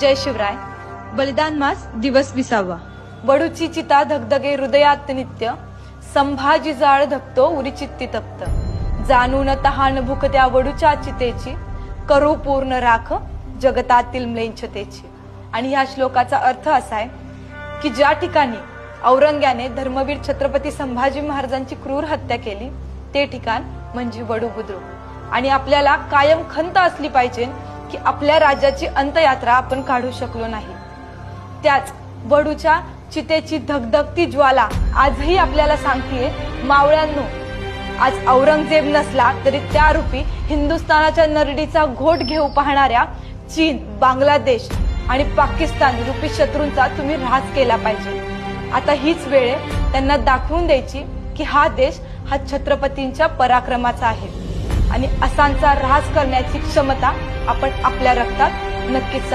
जय शिवराय. बलिदान मास दिवस विसावा. वडूची चिता धगधगे हृदयात नित्य. संभाजी जाळ धकतो उरी चित्ती तप्त. जाणून तहान भूक त्या वडूच्या चितेची. करू पूर्ण राख जगतातील म्लेच्छतेची आणि ह्या श्लोकाचा अर्थ असा आहे की ज्या ठिकाणी औरंग्याने धर्मवीर छत्रपती संभाजी महाराजांची क्रूर हत्या केली ते ठिकाण म्हणजे वडू बुद्रुक. आणि आपल्याला कायम खंत असली पाहिजे की आपल्या राज्याची अंतयात्रा आपण काढू शकलो नाही. त्याच वडूच्या चितेची धगधगती ज्वाला आजही आपल्याला सांगतेय मावळ्यांनो आज औरंगजेब नसला तरी त्या रूपी हिंदुस्थानाच्या नरडीचा घोट घेऊ पाहणाऱ्या चीन बांगलादेश आणि पाकिस्तान रूपी शत्रूंचा तुम्ही ऱ्हास केला पाहिजे. आता हीच वेळ त्यांना दाखवून द्यायची की हा देश हा छत्रपतींच्या पराक्रमाचा आहे. आणि असांचा ऱ्हास करण्याची क्षमता आपण आपल्या रक्तात नक्कीच